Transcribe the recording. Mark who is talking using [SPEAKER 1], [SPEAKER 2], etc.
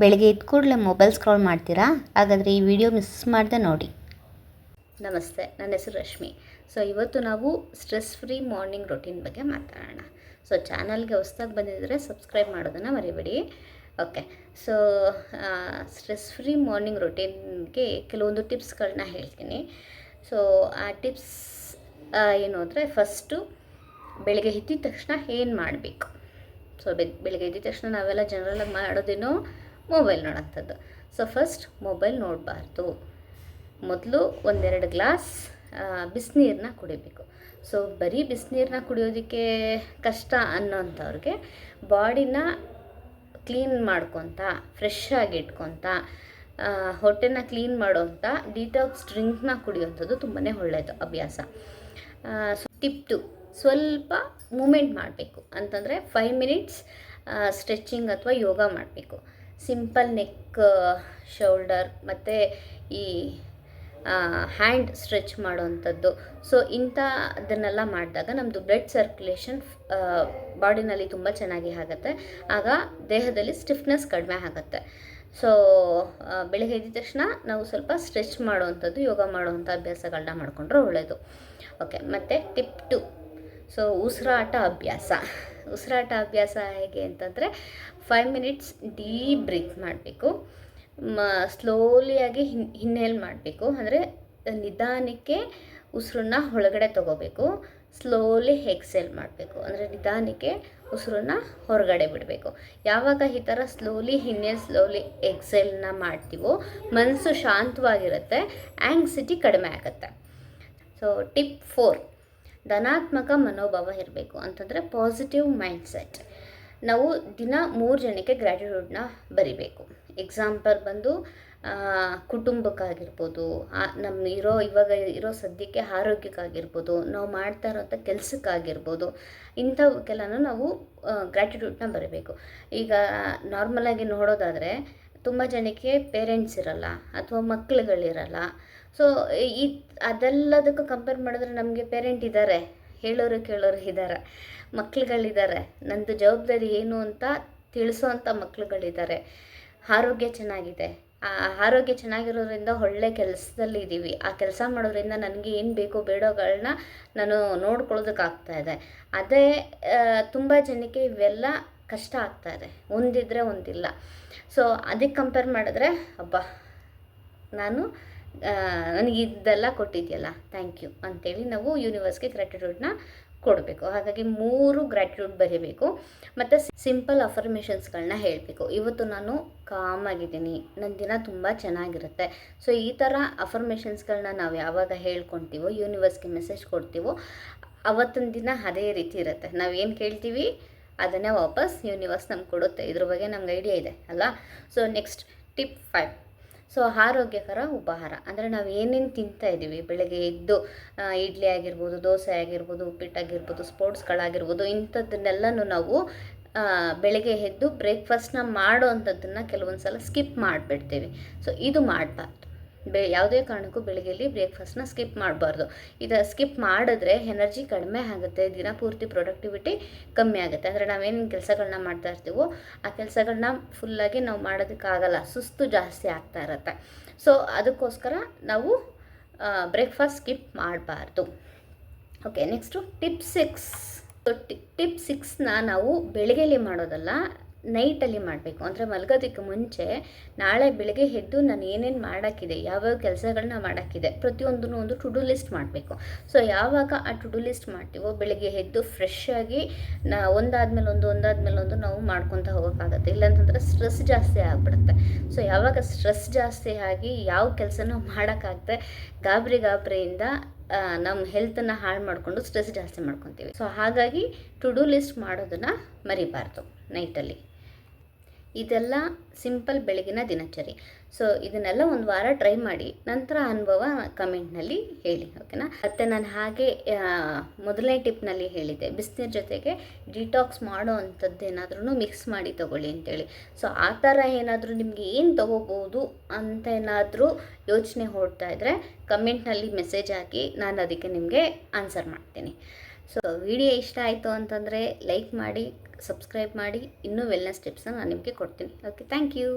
[SPEAKER 1] ಬೆಳಗ್ಗೆ ಎದ್ದ ಕೂಡಲೇ ಮೊಬೈಲ್ ಸ್ಕ್ರಾಲ್ ಮಾಡ್ತೀರಾ? ಹಾಗಾದರೆ ಈ ವಿಡಿಯೋ ಮಿಸ್ ಮಾಡಿದೆ ನೋಡಿ.
[SPEAKER 2] ನಮಸ್ತೆ, ನನ್ನ ಹೆಸರು ರಶ್ಮಿ. ಸೊ ಇವತ್ತು ನಾವು ಸ್ಟ್ರೆಸ್ ಫ್ರೀ ಮಾರ್ನಿಂಗ್ ರೊಟೀನ್ ಬಗ್ಗೆ ಮಾತಾಡೋಣ. ಸೊ ಚಾನಲ್ಗೆ ಹೊಸ್ದಾಗಿ ಬಂದಿದ್ದರೆ ಸಬ್ಸ್ಕ್ರೈಬ್ ಮಾಡೋದನ್ನು ಮರಿಬೇಡಿ. Okay so stress free morning ರೊಟೀನ್ಗೆ ಕೆಲವೊಂದು ಟಿಪ್ಸ್ಗಳನ್ನ ಹೇಳ್ತೀನಿ. ಸೊ ಆ ಟಿಪ್ಸ್ ಏನು ಅಂದರೆ ಫಸ್ಟು ಬೆಳಗ್ಗೆ ಎದ್ದಿದ ತಕ್ಷಣ ಏನು ಮಾಡಬೇಕು? ಸೊ ಬೆಳಗ್ಗೆ ಎದ್ದಿದ ತಕ್ಷಣ ನಾವೆಲ್ಲ ಜನರಲಾಗಿ ಮಾಡೋದೇನೋ ಮೊಬೈಲ್ ನೋಡೋಂಥದ್ದು. ಸೊ ಫಸ್ಟ್ ಮೊಬೈಲ್ ನೋಡಬಾರ್ದು. ಮೊದಲು ಒಂದೆರಡು ಗ್ಲಾಸ್ ಬಿಸಿನೀರನ್ನ ಕುಡಿಬೇಕು. ಸೊ ಬರೀ ಬಿಸಿನೀರನ್ನ ಕುಡಿಯೋದಕ್ಕೆ ಕಷ್ಟ ಅನ್ನೋಂಥವ್ರಿಗೆ ಬಾಡಿನ ಕ್ಲೀನ್ ಮಾಡ್ಕೊತ ಫ್ರೆಶ್ ಆಗಿ ಇಟ್ಕೊತ ಹೊಟ್ಟೆನ ಕ್ಲೀನ್ ಮಾಡೋವಂಥ ಡಿಟಾಕ್ಸ್ ಡ್ರಿಂಕ್ನ ಕುಡಿಯೋಂಥದ್ದು ತುಂಬಾ ಒಳ್ಳೆಯದು ಅಭ್ಯಾಸ. ಟಿಪ್ ಟು ಸ್ವಲ್ಪ ಮೂಮೆಂಟ್ ಮಾಡಬೇಕು. ಅಂತಂದರೆ ಫೈವ್ ಮಿನಿಟ್ಸ್ ಸ್ಟ್ರೆಚಿಂಗ್ ಅಥವಾ ಯೋಗ ಮಾಡಬೇಕು. ಸಿಂಪಲ್ ನೆಕ್ ಶೋಲ್ಡರ್ ಮತ್ತು ಈ ಹ್ಯಾಂಡ್ ಸ್ಟ್ರೆಚ್ ಮಾಡುವಂಥದ್ದು. ಸೊ ಇಂಥದ್ದನ್ನೆಲ್ಲ ಮಾಡಿದಾಗ ನಮ್ಮದು ಬ್ಲಡ್ ಸರ್ಕ್ಯುಲೇಷನ್ ಬಾಡಿನಲ್ಲಿ ತುಂಬ ಚೆನ್ನಾಗಿ ಆಗುತ್ತೆ. ಆಗ ದೇಹದಲ್ಲಿ ಸ್ಟಿಫ್ನೆಸ್ ಕಡಿಮೆ ಆಗುತ್ತೆ. ಸೊ ಬೆಳಗ್ಗೆ ಎದ್ದ ತಕ್ಷಣ ನಾವು ಸ್ವಲ್ಪ ಸ್ಟ್ರೆಚ್ ಮಾಡುವಂಥದ್ದು, ಯೋಗ ಮಾಡುವಂಥ ಅಭ್ಯಾಸಗಳನ್ನ ಮಾಡಿಕೊಂಡ್ರೆ ಒಳ್ಳೆಯದು ಓಕೆ, ಮತ್ತು ಟಿಪ್ ಟು. ಸೊ, ಉಸಿರಾಟ ಅಭ್ಯಾಸ. ಉಸಿರಾಟ ಅಭ್ಯಾಸ ಹೇಗೆ ಅಂತಂದರೆ ಫೈವ್ ಮಿನಿಟ್ಸ್ ಡೀಪ್ ಬ್ರೀತ್ ಮಾಡಬೇಕು. ಮ ಸ್ಲೋಲಿಯಾಗಿ ಹಿನ್ ಹಿನ್ನೆಲ್ ಮಾಡಬೇಕು. ಅಂದರೆ ನಿಧಾನಕ್ಕೆ ಉಸಿರನ್ನ ಒಳಗಡೆ ತಗೋಬೇಕು. ಸ್ಲೋಲಿ ಎಕ್ಸೆಲ್ ಮಾಡಬೇಕು. ಅಂದರೆ ನಿಧಾನಕ್ಕೆ ಉಸಿರನ್ನ ಹೊರಗಡೆ ಬಿಡಬೇಕು. ಯಾವಾಗ ಈ ಥರ ಸ್ಲೋಲಿ ಹಿನ್ನೆಲ್ ಸ್ಲೋಲಿ ಎಕ್ಸೆಲ್ನ ಮಾಡ್ತೀವೋ ಮನಸ್ಸು ಶಾಂತವಾಗಿರುತ್ತೆ ಆ್ಯಂಗ್ಸಿಟಿ ಕಡಿಮೆ ಆಗುತ್ತೆ. ಸೊ ಟಿಪ್ ಫೋರ್ ಧನಾತ್ಮಕ ಮನೋಭಾವ ಇರಬೇಕು ಅಂತಂದರೆ ಪಾಸಿಟಿವ್ ಮೈಂಡ್ಸೆಟ್ ನಾವು ದಿನ ಮೂರು ಜನಕ್ಕೆ ಗ್ರ್ಯಾಟಿಟ್ಯೂಡ್ನ ಬರಿಬೇಕು. ಎಕ್ಸಾಂಪಲ್ ಬಂದು ಕುಟುಂಬಕ್ಕಾಗಿರ್ಬೋದು ನಮ್ಮ ಇರೋ, ಇವಾಗ ಇರೋ ಸದ್ಯಕ್ಕೆ ಆರೋಗ್ಯಕ್ಕಾಗಿರ್ಬೋದು ನಾವು ಮಾಡ್ತಾ ಇರೋಂಥ ಕೆಲಸಕ್ಕಾಗಿರ್ಬೋದು ಇಂಥವಕ್ಕೆಲ್ಲನೂ ನಾವು ಗ್ರ್ಯಾಟಿಟ್ಯೂಡ್ನ ಬರಬೇಕು. ಈಗ ನಾರ್ಮಲಾಗಿ ನೋಡೋದಾದರೆ, ತುಂಬ ಜನಕ್ಕೆ ಪೇರೆಂಟ್ಸ್ ಇರಲ್ಲ, ಅಥವಾ ಮಕ್ಕಳುಗಳಿರಲ್ಲ ಸೊ ಈ ಅದೆಲ್ಲದಕ್ಕೂ ಕಂಪೇರ್ ಮಾಡಿದ್ರೆ ನಮಗೆ ಪೇರೆಂಟ್ ಇದ್ದಾರೆ ಹೇಳೋರು ಕೇಳೋರು ಇದ್ದಾರೆ ಮಕ್ಳುಗಳಿದ್ದಾರೆ ನಂದು ಜವಾಬ್ದಾರಿ ಏನು ಅಂತ ತಿಳಿಸೋ ಅಂಥ ಮಕ್ಳುಗಳಿದ್ದಾರೆ ಆರೋಗ್ಯ ಚೆನ್ನಾಗಿದೆ. ಆ, ಆರೋಗ್ಯ ಚೆನ್ನಾಗಿರೋದ್ರಿಂದ ಒಳ್ಳೆ ಕೆಲಸದಲ್ಲಿ ಇದ್ದೀವಿ ಆ ಕೆಲಸ ಮಾಡೋದ್ರಿಂದ ನನಗೆ ಏನು ಬೇಕೋ ಬೇಡೋಗಳನ್ನ ನಾನು ನೋಡ್ಕೊಳ್ಳೋದಕ್ಕಾಗ್ತಾ ಇದೆ. ಅದೇ ತುಂಬ ಜನಕ್ಕೆ ಇವೆಲ್ಲ ಕಷ್ಟ ಆಗ್ತಾ ಇದೆ. ಒಂದಿದ್ರೆ ಒಂದಿಲ್ಲ. ಸೊ ಅದಕ್ಕೆ ಕಂಪೇರ್ ಮಾಡಿದ್ರೆ, ಅಬ್ಬಾ, ನಾನು ನನಗೆ ಇದೆಲ್ಲ ಕೊಟ್ಟಿದೆಯಲ್ಲ ಥ್ಯಾಂಕ್ ಯು ಅಂತೇಳಿ ನಾವು ಯೂನಿವರ್ಸ್ಗೆ ಗ್ರ್ಯಾಟಿಟ್ಯೂಡ್ನ ಕೊಡಬೇಕು. ಹಾಗಾಗಿ ಮೂರು ಗ್ರ್ಯಾಟಿಟ್ಯೂಡ್ ಬರೀಬೇಕು, ಮತ್ತು ಸಿಂಪಲ್ ಅಫರ್ಮೇಷನ್ಸ್ಗಳನ್ನ ಹೇಳಬೇಕು. ಇವತ್ತು ನಾನು ಕಾಮಾಗಿದ್ದೀನಿ ನನ್ನ ದಿನ ತುಂಬ ಚೆನ್ನಾಗಿರುತ್ತೆ. ಸೊ ಈ ಥರ ಅಫರ್ಮೇಷನ್ಸ್ಗಳನ್ನ ನಾವು ಯಾವಾಗ ಹೇಳ್ಕೊತೀವೋ ಯೂನಿವರ್ಸ್ಗೆ ಮೆಸೇಜ್ ಕೊಡ್ತೀವೋ, ಅವತ್ತಿನ ದಿನ ಅದೇ ರೀತಿ ಇರುತ್ತೆ. ನಾವು ಏನು ಕೇಳ್ತೀವಿ, ಅದನ್ನೇ ವಾಪಸ್ ಯೂನಿವರ್ಸ್ ನಮ್ಗೆ ಕೊಡುತ್ತೆ. ಇದ್ರ ಬಗ್ಗೆ ನಮ್ಗೆ ಐಡಿಯಾ ಇದೆ ಅಲ್ಲ so next tip five so ಆರೋಗ್ಯಕರ ಉಪಹಾರ. ಅಂದರೆ ನಾವು ಏನೇನು ತಿಂತಾ ಇದ್ದೀವಿ ಬೆಳಗ್ಗೆ ಎದ್ದು ಇಡ್ಲಿ ಆಗಿರ್ಬೋದು, ದೋಸೆ ಆಗಿರ್ಬೋದು, ಉಪ್ಪಿಟ್ಟಾಗಿರ್ಬೋದು, ಸ್ಪೋರ್ಟ್ಸ್ಗಳಾಗಿರ್ಬೋದು ಇಂಥದ್ದನ್ನೆಲ್ಲನೂ ನಾವು ಬೆಳಗ್ಗೆ ಎದ್ದು ಬ್ರೇಕ್ಫಾಸ್ಟ್ನ ಮಾಡೋ ಅಂಥದ್ದನ್ನು ಕೆಲವೊಂದು ಸಲ ಸ್ಕಿಪ್ ಮಾಡಿಬಿಡ್ತೀವಿ. ಸೊ ಇದು ಮಾಡಬಾರ್ದು. ಬೆ, ಯಾವುದೇ ಕಾರಣಕ್ಕೂ ಬೆಳಗ್ಗೆಯಲ್ಲಿ ಬ್ರೇಕ್ಫಾಸ್ಟ್ನ ಸ್ಕಿಪ್ ಮಾಡಬಾರ್ದು. ಇದು ಸ್ಕಿಪ್ ಮಾಡಿದ್ರೆ ಎನರ್ಜಿ ಕಡಿಮೆ ಆಗುತ್ತೆ, ದಿನ ಪೂರ್ತಿ ಪ್ರೊಡಕ್ಟಿವಿಟಿ ಕಮ್ಮಿ ಆಗುತ್ತೆ. ಅಂದರೆ ನಾವೇನು ಕೆಲಸಗಳನ್ನ ಮಾಡ್ತಾ ಇರ್ತೀವೋ, ಆ ಕೆಲಸಗಳನ್ನ ಫುಲ್ಲಾಗಿ ನಾವು ಮಾಡೋದಕ್ಕಾಗಲ್ಲ, ಸುಸ್ತು ಜಾಸ್ತಿ ಆಗ್ತಾ ಇರುತ್ತೆ. ಸೊ, ಅದಕ್ಕೋಸ್ಕರ ನಾವು ಬ್ರೇಕ್ಫಾಸ್ಟ್ ಸ್ಕಿಪ್ ಮಾಡಬಾರ್ದು. Okay, next tip six. Tip ಸಿಕ್ಸ್ನ ನಾವು ಬೆಳಗ್ಗೆಯಲ್ಲಿ ಮಾಡೋದಲ್ಲ ನೈಟಲ್ಲಿ ಮಾಡಬೇಕು. ಅಂದರೆ ಮಲಗೋದಕ್ಕೆ ಮುಂಚೆ ನಾಳೆ ಬೆಳಗ್ಗೆ ಎದ್ದು ನಾನು ಏನೇನು ಮಾಡೋಕ್ಕಿದೆ, ಯಾವ್ಯಾವ ಕೆಲಸಗಳನ್ನ ಮಾಡೋಕ್ಕಿದೆ, ಪ್ರತಿಯೊಂದನ್ನು ಒಂದು ಟು ಡು ಲಿಸ್ಟ್ ಮಾಡಬೇಕು. ಸೊ ಯಾವಾಗ ಆ ಟು ಡು ಲಿಸ್ಟ್ ಮಾಡ್ತೀವೋ, ಬೆಳಗ್ಗೆ ಎದ್ದು ಫ್ರೆಶ್ ಆಗಿ ನಾ ಒಂದಾದ್ಮೇಲೆ ಒಂದು ಒಂದಾದ್ಮೇಲೆ ಒಂದು ನಾವು ಮಾಡ್ಕೊತ ಹೋಗೋಕ್ಕಾಗತ್ತೆ ಇಲ್ಲಾಂತಂದ್ರೆ ಸ್ಟ್ರೆಸ್ ಜಾಸ್ತಿ ಆಗಿಬಿಡುತ್ತೆ. ಸೊ ಯಾವಾಗ ಸ್ಟ್ರೆಸ್ ಜಾಸ್ತಿ ಆಗಿ ಯಾವ ಕೆಲಸನೂ ಮಾಡೋಕ್ಕಾಗದೆ ಗಾಬರಿ ಗಾಬರಿಯಿಂದ ನಮ್ಮ ಹೆಲ್ತನ್ನು ಹಾಳು ಮಾಡಿಕೊಂಡು ಸ್ಟ್ರೆಸ್ ಜಾಸ್ತಿ ಮಾಡ್ಕೊತೀವಿ. ಸೊ ಹಾಗಾಗಿ ಟು ಡೂ ಲಿಸ್ಟ್ ಮಾಡೋದನ್ನು ಮರಿಬಾರ್ದು ನೈಟಲ್ಲಿ. ಇದೆಲ್ಲ ಸಿಂಪಲ್ ಬೆಳಗಿನ ದಿನಚರಿ. ಸೊ ಇದನ್ನೆಲ್ಲ ಒಂದು ವಾರ ಟ್ರೈ ಮಾಡಿ, ನಂತರ ಅನುಭವ ಕಮೆಂಟ್ನಲ್ಲಿ ಹೇಳಿ ಓಕೆನಾ ಮತ್ತು ನಾನು ಹಾಗೆ ಮೊದಲನೇ ಟಿಪ್ನಲ್ಲಿ ಹೇಳಿದ್ದೆ, ಬಿಸಿನೀರು ಜೊತೆಗೆ ಡಿಟಾಕ್ಸ್ ಮಾಡೋ ಅಂಥದ್ದು ಏನಾದ್ರೂ ಮಿಕ್ಸ್ ಮಾಡಿ ತಗೊಳ್ಳಿ ಅಂತೇಳಿ. ಸೊ ಆ ಥರ ಏನಾದರೂ ನಿಮಗೆ ಏನು ತೊಗೋಬೋದು ಅಂತ ಏನಾದರೂ ಯೋಚನೆ ಹೊಡ್ತಾ ಇದ್ದರೆ ಕಮೆಂಟ್ನಲ್ಲಿ ಮೆಸೇಜ್ ಹಾಕಿ ನಾನು ಅದಕ್ಕೆ ನಿಮಗೆ ಆನ್ಸರ್ ಮಾಡ್ತೀನಿ. ಸೊ ವಿಡಿಯೋ ಇಷ್ಟ ಆಯಿತು ಅಂತಂದರೆ ಲೈಕ್ ಮಾಡಿ ಸಬ್ಸ್ಕ್ರೈಬ್ ಮಾಡಿ. ಇನ್ನೂ ವೆಲ್ನೆಸ್ ಟಿಪ್ಸನ್ನ ನಾನು ನಿಮಗೆ ಕೊಡ್ತೀನಿ. Okay thank you